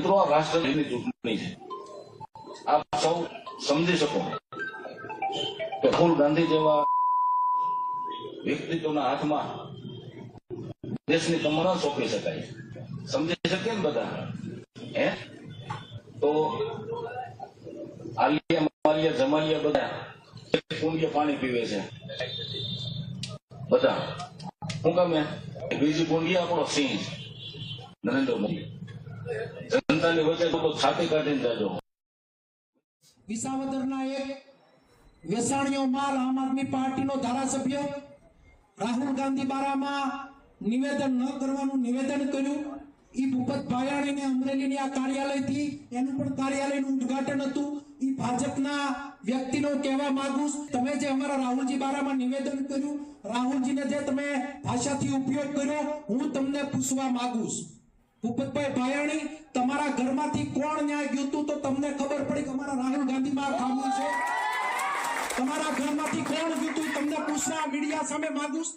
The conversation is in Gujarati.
મિત્રો આ રાષ્ટ્રપતિની ચૂંટણી છે આપ સૌ સમજી શકો કે રાહુલ ગાંધી જેવા વ્યક્તિત્વના હાથમાં દેશની કમર સોંપી શકાય સમજી શકીએ ને બધા હે તો આલિયા માલિયા જમાલિયા બધા એક કુંડીએ પાણી પીવે છે બધા શું કામ એ? બીજી કુંડી આપણો સિંહ નરેન્દ્ર મોદી જનતાની વચ્ચે તો છાતી કાઢીને જાજો. વિસાવદરના એક વેસાણીઓ માલ આમ આદમી પાર્ટીનો ધારાસભ્ય રાહુલ ગાંધી બારામાં નિવેદન ન કરવાનું નિવેદન કર્યું. ઈ ભૂપત ભાયાણીને અમરેલીની આ કાર્યાલયથી, એનું પણ કાર્યાલયનું ઉદ્ઘાટન હતું. ઈ ભાજપના વ્યક્તિનો કહેવા માંગુ તમે જે અમારા રાહુલજી બારામાં નિવેદન કર્યું, રાહુલજીને જે તમે ભાષાથી ઉપયોગ કર્યો, હું તમને પૂછવા માંગુ છું. ભૂપતભાઈ ભાયાણી, તમારા ઘરમાંથી કોણ ન્યાય ગયું હતું તો તમને ખબર પડી કે અમારા રાહુલ ગાંધી માં ખાવું છે તમારા ઘરમાંથી કોણ ગયું તમને પૂછવા મીડિયા સામે માગું.